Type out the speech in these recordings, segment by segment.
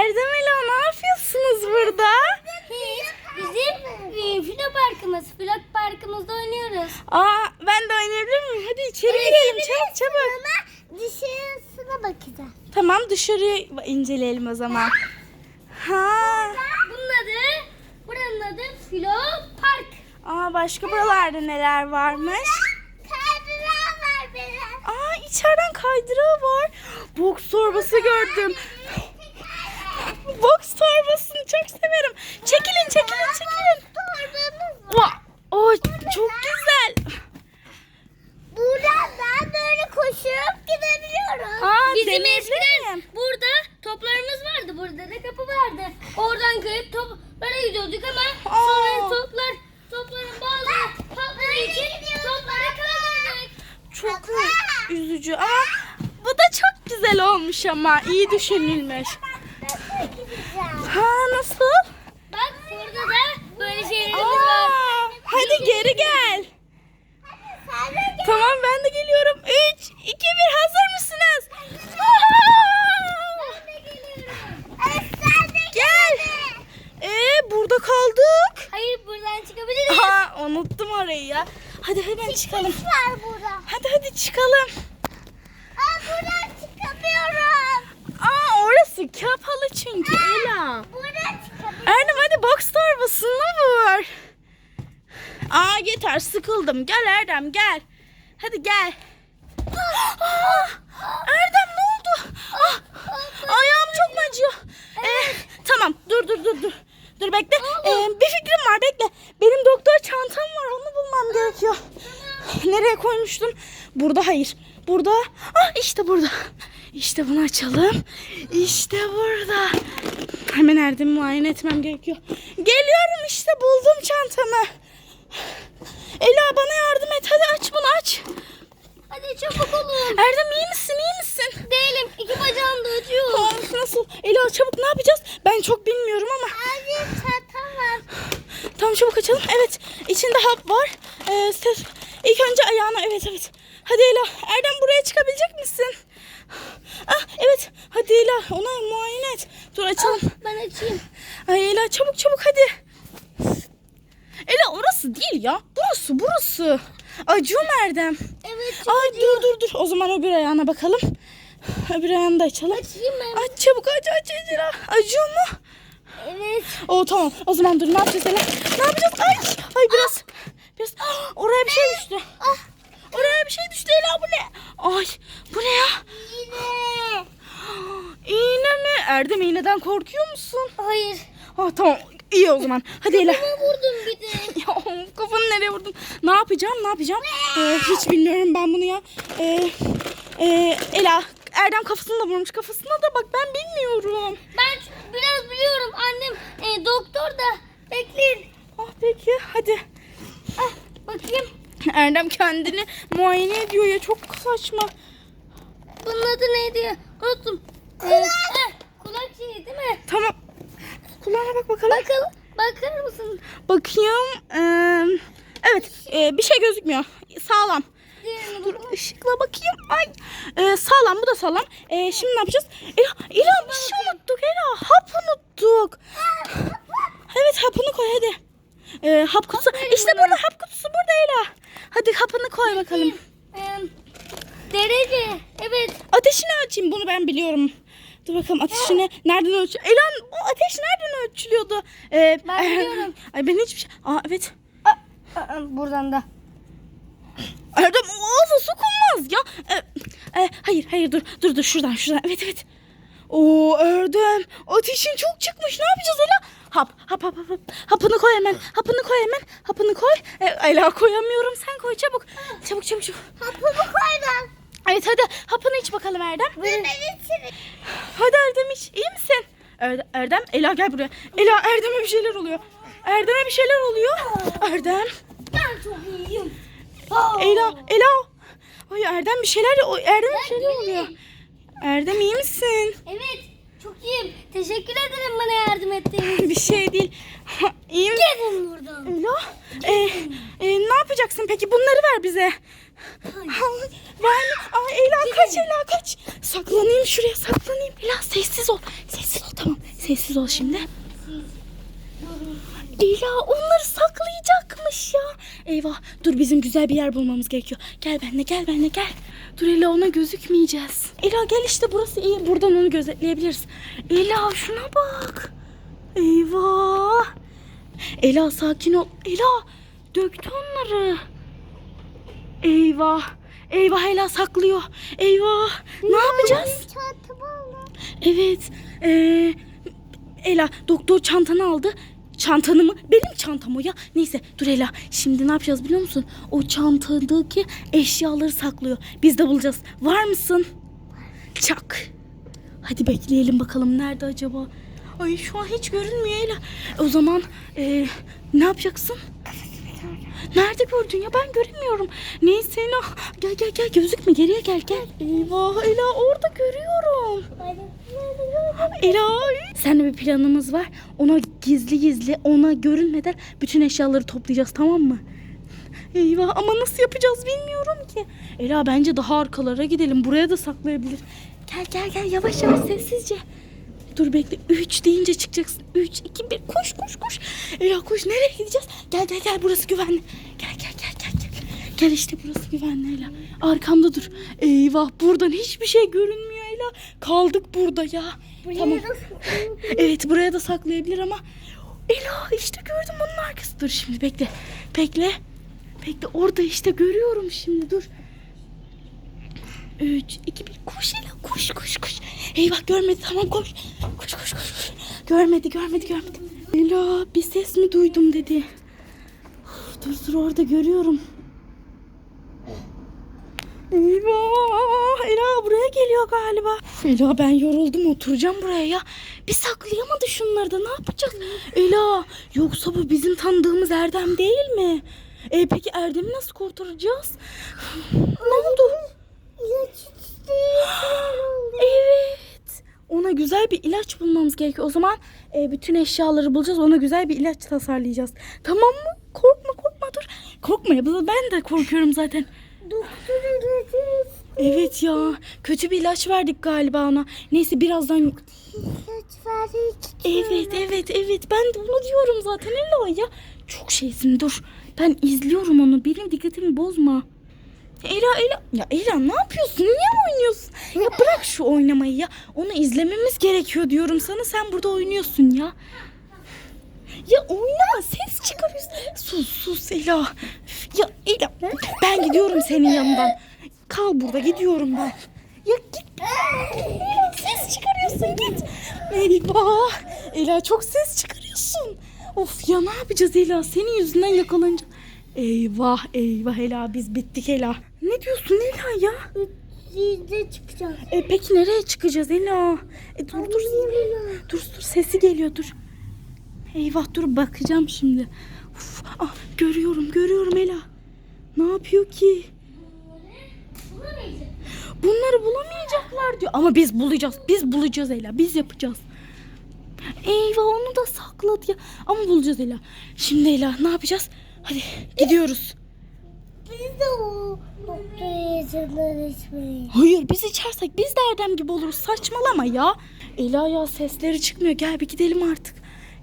Erdem Ela ne yapıyorsunuz burada? Hiç. Bizim e, filo parkımız. Filo parkımızda oynuyoruz. Aa ben de oynayabilir miyim? Hadi içeri girelim çabuk çabuk. Dışarısına bakacağız. Tamam dışarıyı inceleyelim o zaman. Ha. Bunun adı, buranın adı Filo Park. Aa başka buralarda neler varmış? Kaydırağı var biraz. Aa içeriden kaydırağı var. Boks torbası gördüm. Boks torbasını çok severim. Çekilin çekilin çekilin. Torbamız Vay, O çok güzel. Buradan da böyle koşup gidebiliyoruz. Aa, Bizim eskiden burada toplarımız vardı. Burada da kapı vardı. Oradan kayıp toplara gidiyorduk ama sonra toplar topların bazı patladığı için toplara kaydık. Çok üzücü ama bu da çok güzel olmuş ama iyi düşünülmüş. Ha nasıl? Bak burada da böyle şeylerimiz var. Aa, hadi geri gel. Tamam ben de geliyorum. 3, 2, 1 hazır mısınız? Gel. Ee burada kaldık. Hayır buradan çıkabiliriz. Aa, unuttum orayı ya. Hadi hemen çıkalım. var burada. Hadi hadi çıkalım. Aa buradan çıkamıyorum. Aa orası kapalı çünkü Ela. Buradan çıkamıyorum. Erdem hadi box torbasını vur. Aa yeter sıkıldım. Gel Erdem gel. Hadi gel. Aa, Erdem ne oldu? Ah, ayağım çok mu acıyor? Ee, tamam dur dur dur dur. Dur bekle. Ee, bir fikrim var bekle. Benim doktor çantam var onu bulmam gerekiyor. Nereye koymuştum? Burada hayır. Burada. Ah işte burada. İşte bunu açalım. İşte burada. Hemen Erdem'i muayene etmem gerekiyor. Geliyorum işte buldum çantamı. Ela bana yardım et. Hadi aç bunu aç. Hadi çabuk olun. Erdem iyi misin iyi misin? Değilim. İki bacağım da acıyor. Of, nasıl? Ela çabuk ne yapacağız? Ben çok bilmiyorum ama. Abi çantam var. Tamam çabuk açalım. Evet içinde hap var. Ee, ses. İlk önce ayağına evet evet. Hadi Ela Erdem buraya çıkabilecek misin? Ah evet hadi Ela ona muayene et. Dur açalım. Ben açayım. Ay Ela çabuk çabuk hadi. Ela orası değil ya. Burası burası. Acıyor Erdem? Evet çok Ay dur dur dur. O zaman öbür ayağına bakalım. Öbür ayağını da açalım. açayım ben. Aç çabuk aç aç aç Ela. Acıyor mu? Evet. Oo tamam. O zaman dur ne yapacağız Ela? Ne yapacağız? Ay ay biraz biraz Ah, oraya bir şey düştü. Ah. Bir şey düştü Ela bu ne? Ay bu ne ya? Yine. İğne mi? Erdem iğneden korkuyor musun? Hayır. Ah tamam. İyi o zaman. Hadi Ela. Kafama vurdum bir de. Ya kafanı nereye vurdun? Ne yapacağım? Ne yapacağım? Ee, hiç bilmiyorum ben bunu ya. Ee, e, Ela Erdem kafasını da vurmuş. Kafasına da bak ben bilmiyorum. Ben biraz biliyorum. Annem e, doktor da. Bekleyin. Ah peki hadi. Erdem kendini muayene ediyor ya çok saçma. Bunun adı neydi? Unuttum. Ee, heh, kulak şeyi değil mi? Tamam. Kulağına bak bakalım. Bakalım. Bakar mısın? Bakayım. Ee, evet ee, bir şey gözükmüyor. Sağlam. Diğerine Dur bakalım. ışıkla bakayım. Ay. Ee, sağlam bu da sağlam. Ee, şimdi ne yapacağız? Ela, Ela bir şey unuttuk Ela. Hap unuttuk. Evet hapını koy hadi. Ee, hap kutusu. İşte burada hap kutusu burada Ela. Hadi hapını koy bakalım. Derece. Evet. Ateşini açayım bunu ben biliyorum. Dur bakalım ateşini nereden ölçü? Ela bu ateş nereden ölçülüyordu? Ee, Ben biliyorum. Ay ben hiçbir şey. Aa evet. Aa, buradan da. Erdem o ağza sokulmaz ya. Ee, e, hayır hayır dur dur dur şuradan şuradan evet evet. Oo Erdem ateşin çok çıkmış ne yapacağız Ela? Hap hap hap hap. hap. Hapını koy hemen hapını koy hemen hapını koy. E, Ela koyamıyorum sen koy çabuk. Çabuk çabuk çabuk. Hapımı koydum. Evet hadi hapını iç bakalım Erdem. Ben. Hadi Erdem iç iyi misin? Erde- Erdem Ela gel buraya. Ela Erdem'e bir şeyler oluyor. Erdem'e bir şeyler oluyor. Erdem. Ben çok iyiyim. Ela, Ela. Ay Erdem bir şeyler, Erdem bir şeyler oluyor. Erdem iyi misin? Evet. Çok iyiyim. Teşekkür ederim bana yardım ettiğiniz Bir şey değil. iyi misin? Gidin buradan. Ela, e, e, ne yapacaksın peki? Bunları ver bize. Ay, ver? Ay Ela kaç Ela kaç. Saklanayım şuraya saklanayım. Ela sessiz ol. Sessiz ol tamam. Sessiz ol şimdi. Ela onları saklayacakmış ya. Eyvah dur bizim güzel bir yer bulmamız gerekiyor. Gel benimle gel benimle gel. Dur Ela ona gözükmeyeceğiz. Ela gel işte burası iyi. Buradan onu gözetleyebiliriz. Ela şuna bak. Eyvah. Ela sakin ol. Ela döktü onları. Eyvah. Eyvah Ela saklıyor. Eyvah. Ne yapacağız? Çantamı aldım. Evet. Ee, Ela doktor çantanı aldı. Çantanı mı? Benim çantam o ya. Neyse dur Ela. Şimdi ne yapacağız biliyor musun? O çantadaki eşyaları saklıyor. Biz de bulacağız. Var mısın? Çak. Hadi bekleyelim bakalım nerede acaba? Ay şu an hiç görünmüyor Ela. O zaman ee, ne yapacaksın? Nerede gördün ya ben göremiyorum. Neyse Ela. Gel gel gel gözükme geriye gel gel. Eyvah Ela orada görüyorum. Ela seninle bir planımız var. Ona gizli gizli ona görünmeden bütün eşyaları toplayacağız tamam mı? Eyvah ama nasıl yapacağız bilmiyorum ki. Ela bence daha arkalara gidelim. Buraya da saklayabilir. Gel gel gel yavaş yavaş sessizce. Dur bekle. 3 deyince çıkacaksın. 3, 2, 1. Koş koş koş. Ela koş. Nereye gideceğiz? Gel gel gel. Burası güvenli. Gel gel gel gel. Gel, gel işte burası güvenli Ela. Arkamda dur. Eyvah buradan hiçbir şey görünmüyor Ela. Kaldık burada ya. Tamam. Evet buraya da saklayabilir ama. Ela işte gördüm onun arkası. Dur şimdi bekle. Bekle. Bekle orada işte görüyorum şimdi dur. 3, 2, 1 koş Ela koş koş koş. Eyvah görmedi tamam koş. Koş koş koş. koş. Görmedi görmedi görmedi. Ela bir ses mi duydum dedi. Dur dur orada görüyorum. Eyvah Ela buraya geliyor galiba. Ela ben yoruldum oturacağım buraya ya. Bir saklayamadı şunları da ne yapacağız? Ela yoksa bu bizim tanıdığımız Erdem değil mi? E, peki Erdem'i nasıl kurtaracağız? ne oldu? Evet. Ona güzel bir ilaç bulmamız gerekiyor. O zaman e, bütün eşyaları bulacağız. Ona güzel bir ilaç tasarlayacağız. Tamam mı? Korkma korkma dur. Korkma ya. Ben de korkuyorum zaten. Doktor ilacı Evet ya. Kötü bir ilaç verdik galiba ona. Neyse birazdan ilaç verdik. Evet evet evet ben de onu diyorum zaten Ela ya. Çok şeysin dur. Ben izliyorum onu. Benim dikkatimi bozma. Ela Ela. Ya Ela ne yapıyorsun? Niye oynuyorsun? Ya bırak şu oynamayı ya. Onu izlememiz gerekiyor diyorum sana. Sen burada oynuyorsun ya. Ya oynama ses çıkarıyorsun. Sus sus Ela. Ya Ela ben gidiyorum senin yanından. Kal burada gidiyorum ben. Ya git. Ela, ses çıkarıyorsun git. Eyvah. Ela çok ses çıkarıyorsun. Of ya ne yapacağız Ela? Senin yüzünden yakalanacağız. Eyvah eyvah Ela biz bittik Ela. Ne diyorsun Ela ya? Sizde çıkacağız. E, peki nereye çıkacağız Ela? E, dur dur. Dur dur sesi geliyor dur. Eyvah dur bakacağım şimdi. Uf, ah, görüyorum görüyorum Ela. Ne yapıyor ki? Bunları bulamayacaklar diyor. Ama biz bulacağız. Biz bulacağız Ela. Biz yapacağız. Eyvah onu da sakladı ya. Ama bulacağız Ela. Şimdi Ela ne yapacağız? Hadi gidiyoruz. Biz de o doktor içmeyiz. Hayır biz içersek biz de Erdem gibi oluruz. Saçmalama ya. Ela ya sesleri çıkmıyor. Gel bir gidelim artık.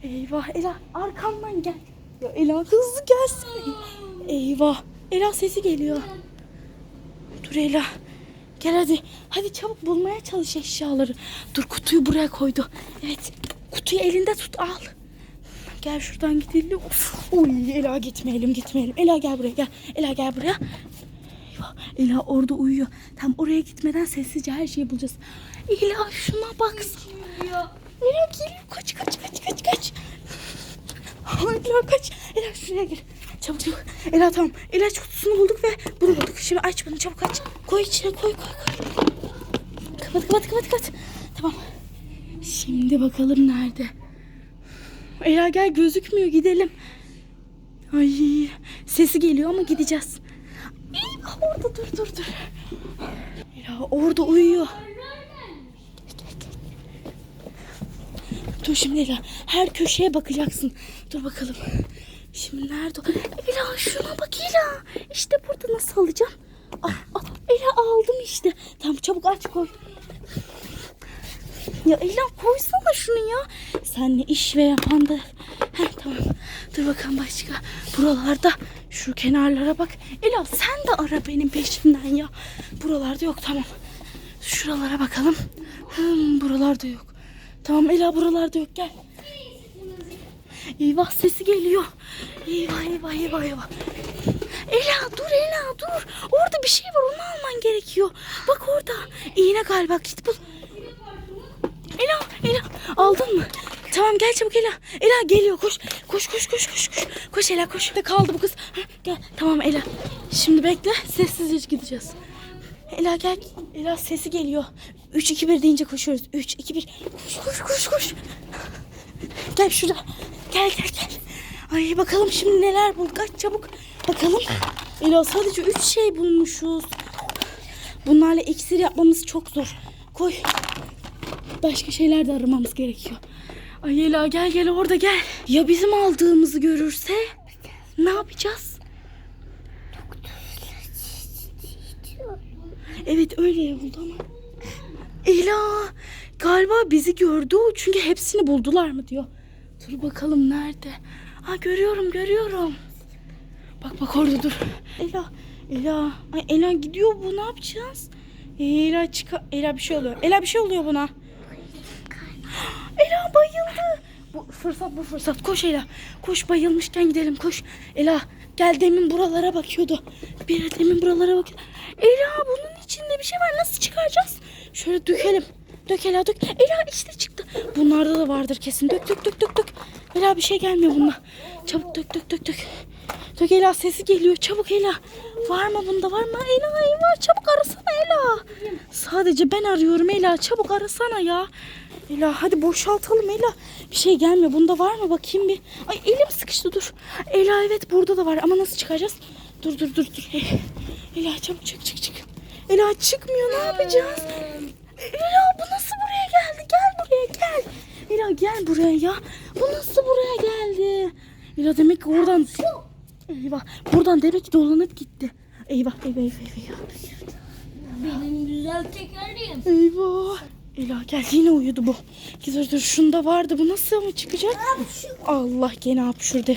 Eyvah Ela arkamdan gel. Ya Ela hızlı gelsin. Eyvah. Ela sesi geliyor. Dur Ela. Gel hadi. Hadi çabuk bulmaya çalış eşyaları. Dur kutuyu buraya koydu. Evet. Kutuyu elinde tut al. Gel şuradan gidelim. Of. Uy Ela gitmeyelim gitmeyelim. Ela gel buraya gel. Ela gel buraya. Ela orada uyuyor. Tam oraya gitmeden sessizce her şeyi bulacağız. Ela şuna baksana. Ela geliyor. Kaç kaç kaç kaç kaç. Ela kaç. Ela şuraya gir. Çabuk çabuk. Ela tamam. İlaç kutusunu bulduk ve bunu bulduk. Şimdi aç bunu çabuk aç. Koy içine koy koy koy. Kapat kapat kapat kapat. Tamam. Şimdi bakalım nerede. Ela gel gözükmüyor gidelim. Ay sesi geliyor ama gideceğiz. Eyvah, orada dur dur dur. Ela orada uyuyor. Dur şimdi Ela her köşeye bakacaksın. Dur bakalım. Şimdi nerede? Ela şuna bak Ela. İşte burada nasıl alacağım? Ah, ah, Ela aldım işte. Tamam çabuk aç koy. Ya Ela koysana şunu ya. Sen ne iş ve yapan da. Heh, tamam. Dur bakalım başka. Buralarda şu kenarlara bak. Ela sen de ara benim peşimden ya. Buralarda yok tamam. Şuralara bakalım. Hmm, buralarda yok. Tamam Ela buralarda yok gel. Eyvah sesi geliyor. Eyvah eyvah eyvah eyvah. Ela dur Ela dur. Orada bir şey var onu alman gerekiyor. Bak orada. İğne galiba git bul. Ela Ela aldın mı? Tamam gel çabuk Ela. Ela geliyor koş. Koş koş koş koş koş. Koş Ela koş. De kaldı bu kız. Heh, gel tamam Ela. Şimdi bekle sessizce gideceğiz. Ela gel. Ela sesi geliyor. 3 2 1 deyince koşuyoruz. 3 2 1. Koş koş koş koş. Gel şurada. Gel gel gel. Ay bakalım şimdi neler bulduk. Aç çabuk. Bakalım. Ela sadece 3 şey bulmuşuz. Bunlarla iksir yapmamız çok zor. Koy. Başka şeyler de aramamız gerekiyor. Ay Ela gel gel orada gel. Ya bizim aldığımızı görürse ne yapacağız? Evet öyle oldu ama. Ela galiba bizi gördü çünkü hepsini buldular mı diyor. Dur bakalım nerede? Ha görüyorum görüyorum. Bak bak orada dur. Ela Ela Ay, Ela gidiyor bu ne yapacağız? Ela çıka Ela bir şey oluyor. Ela bir şey oluyor buna. Ela bayıldı. Bu fırsat bu fırsat. Koş Ela. Koş bayılmışken gidelim koş. Ela gel demin buralara bakıyordu. Bir demin buralara bak. Ela bunun içinde bir şey var. Nasıl çıkaracağız? Şöyle dökelim. Dök Ela dök. Ela işte çıktı. Bunlarda da vardır kesin. Dök dök dök dök dök. Ela bir şey gelmiyor bununla. Çabuk dök dök dök dök. Dök Ela sesi geliyor. Çabuk Ela. Var mı bunda var mı? Ela eyvah çabuk arasana Ela. Sadece ben arıyorum Ela. Çabuk arasana ya. Ela hadi boşaltalım Ela. Bir şey gelmiyor. Bunda var mı bakayım bir. Ay elim sıkıştı dur. Ela evet burada da var ama nasıl çıkacağız? Dur dur dur dur. Eh, Ela çabuk çık çık çık. Ela çıkmıyor ne yapacağız? Ela bu nasıl buraya geldi? Gel buraya gel. Ela gel buraya ya. Bu nasıl buraya geldi? Ela demek ki oradan... Eyvah. Buradan demek ki dolanıp gitti. Eyvah eyvah eyvah eyvah. Benim güzel tekerleğim. Eyvah. Ela gel yine uyudu bu. Dur dur şunda vardı bu nasıl mı çıkacak? Allah gene hapşurdu.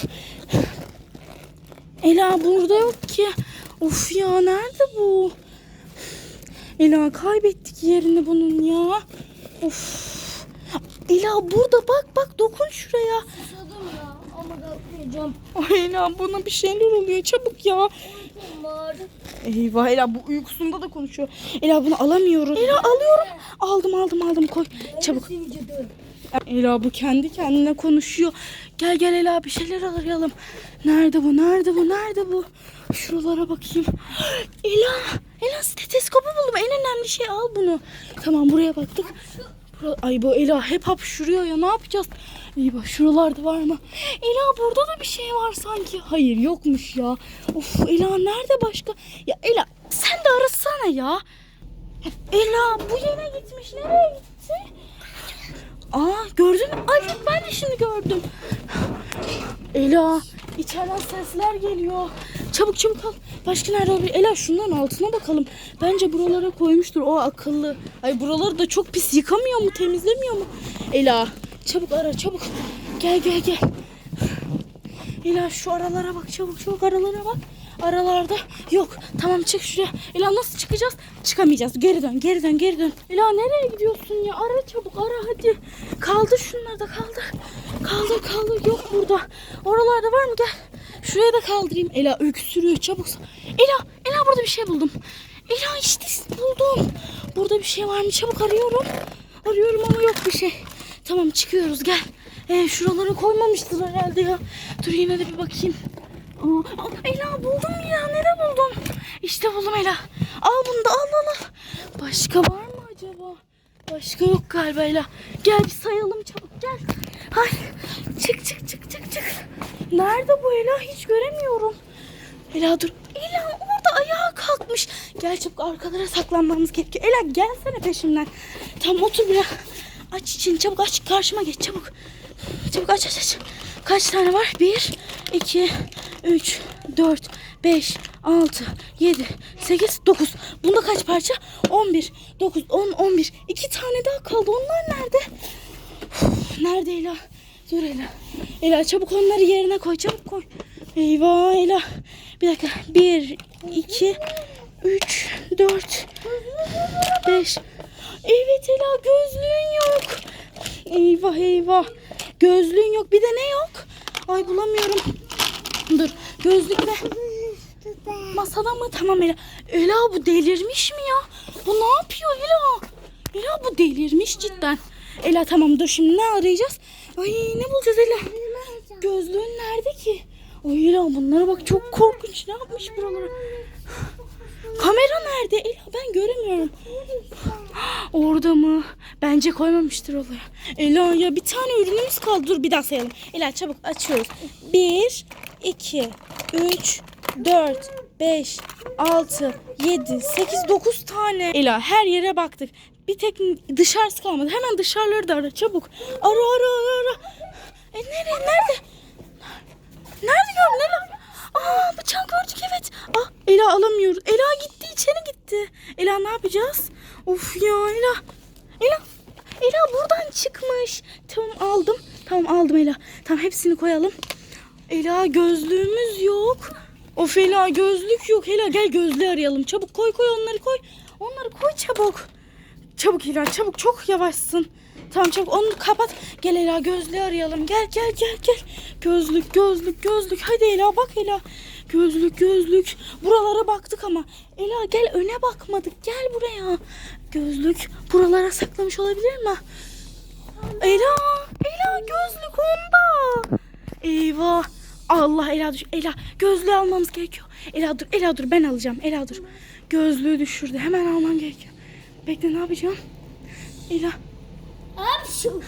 Ela burada yok ki. Of ya nerede bu? Ela kaybettik yerini bunun ya. Of. Ela burada bak bak dokun şuraya. Susadım ya ama kalkmayacağım. Ay Ela buna bir şeyler oluyor çabuk ya. Uykum var. Eyvah Ela bu uykusunda da konuşuyor. Ela bunu alamıyoruz. Ela alıyorum. Aldım aldım aldım koy. Çabuk. Ela bu kendi kendine konuşuyor. Gel gel Ela bir şeyler arayalım. Nerede bu? Nerede bu? Nerede bu? Şuralara bakayım. Ela, Ela stetoskopu buldum. En önemli şey al bunu. Tamam buraya baktık. Ay bu Ela hep hapşuruyor ya ne yapacağız? İyi bak şuralarda var mı? Ela burada da bir şey var sanki. Hayır yokmuş ya. Of Ela nerede başka? Ya Ela sen de arasana ya. Ela bu yere gitmiş. Nereye gitti? Aa gördün mü? Ay ben de şimdi gördüm. Ela içeriden sesler geliyor. Çabuk çabuk al. Başka nerede olabilir? Ela şundan altına bakalım. Bence buralara koymuştur. O akıllı. Ay buraları da çok pis yıkamıyor mu? Temizlemiyor mu? Ela çabuk ara çabuk. Gel gel gel. Ela şu aralara bak çabuk çabuk aralara bak. Aralarda yok. Tamam çık şuraya. Ela nasıl çıkacağız? Çıkamayacağız. Geri dön geri dön geri dön. Ela nereye gidiyorsun ya? Ara çabuk ara hadi. Kaldı şunlar da kaldı. Kaldı kaldı yok burada. Oralarda var mı gel. Şuraya da kaldırayım. Ela öksürüyor çabuk. Ela Ela burada bir şey buldum. Ela işte buldum. Burada bir şey var mı? Çabuk arıyorum. Arıyorum ama yok bir şey. Tamam çıkıyoruz gel. Ee, şuralara koymamıştır herhalde ya. Dur yine de bir bakayım. Ela buldum ya. Nere buldum? İşte buldum Ela. Al bunu da al al al. Başka var mı acaba? Başka yok galiba Ela. Gel bir sayalım çabuk gel. Ay çık çık çık çık çık. Nerede bu Ela? Hiç göremiyorum. Ela dur. Ela orada ayağa kalkmış. Gel çabuk arkalara saklanmamız gerekiyor. Ela gelsene peşimden. Tamam otur biraz. Aç için çabuk aç. Karşıma geç çabuk. Çabuk aç aç aç. Kaç tane var? Bir, iki, üç, 4, 5, 6, 7, 8, 9. Bunda kaç parça? 11, 9, 10, 11. İki tane daha kaldı. Onlar nerede? Uf, nerede Ela? Dur Ela. Ela çabuk onları yerine koy. Çabuk koy. Eyvah Ela. Bir dakika. 1, 2, 3, 4, 5. Evet Ela gözlüğün yok. Eyvah eyvah. Gözlüğün yok. Bir de ne yok? Ay bulamıyorum. Dur. Gözlük ne? Masada mı? Tamam Ela. Ela bu delirmiş mi ya? Bu ne yapıyor Ela? Ela bu delirmiş cidden. Ela tamam dur şimdi ne arayacağız? Ay ne bulacağız Ela? Gözlüğün nerede ki? Ay Ela bunlara bak çok korkunç. Ne yapmış buralara? Kamera nerede? Ela ben göremiyorum. Orada mı? Bence koymamıştır oraya. Ela ya bir tane ürünümüz kaldı. Dur bir daha sayalım. Ela çabuk açıyoruz. 1, 2, 3, 4, 5, 6, 7, 8, 9 tane. Ela her yere baktık. Bir tek dışarısı kalmadı. Hemen dışarıları da ara çabuk. Ara ara ara ara. E nereye? Nerede? Nerede gördün Ela? Aa bıçak gördük evet. Ah Ela alamıyoruz. Ela gitti içeri gitti. Ela ne yapacağız? Of ya Ela. Ela. Ela buradan çıkmış. Tamam aldım. Tamam aldım Ela. Tamam hepsini koyalım. Ela gözlüğümüz yok. Of Ela gözlük yok. Ela gel gözlüğü arayalım. Çabuk koy koy onları koy. Onları koy çabuk. Çabuk Ela çabuk çok yavaşsın. Tamam çabuk onu kapat. Gel Ela gözlüğü arayalım. Gel gel gel gel. Gözlük gözlük gözlük. Hadi Ela bak Ela. Gözlük gözlük. Buralara baktık ama. Ela gel öne bakmadık. Gel buraya. Gözlük buralara saklamış olabilir mi? Ela. Ela gözlük onda. Eyvah. Allah Ela düş. Ela gözlüğü almamız gerekiyor. Ela dur. Ela dur ben alacağım. Ela dur. Gözlüğü düşürdü. Hemen alman gerekiyor. Bekle ne yapacağım? Ela. Abi şu.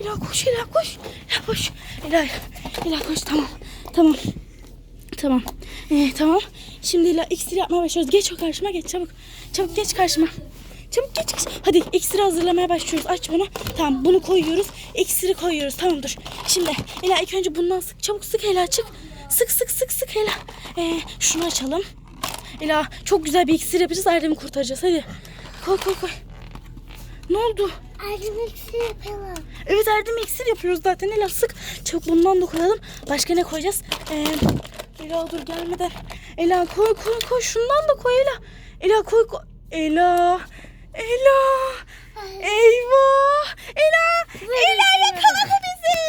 Ela koş Ela koş. Ela koş. Ela, Ela koş tamam. Tamam. Tamam. Ee, tamam. Şimdi Ela iksir yapmaya başlıyoruz. Geç o karşıma geç çabuk. Çabuk geç karşıma. Çabuk geç. geç. Hadi iksiri hazırlamaya başlıyoruz. Aç bunu. Tamam bunu koyuyoruz. İksiri koyuyoruz. Tamam dur. Şimdi Ela ilk önce bundan sık. Çabuk sık Ela çık. Sık sık sık sık Ela. Ee, şunu açalım. Ela çok güzel bir iksir yapacağız. Erdem'i kurtaracağız. Hadi. Koy koy koy. Ne oldu? Ayrılıksız yapalım. Evet Erdem iksir yapıyoruz zaten. Ela sık. Çabuk bundan da koyalım. Başka ne koyacağız? Ee, Ela dur gelmeden. Ela koy koy koy. Şundan da koy Ela. Ela koy koy. Ela. Ela. Eyvah. Ela. Ela yakala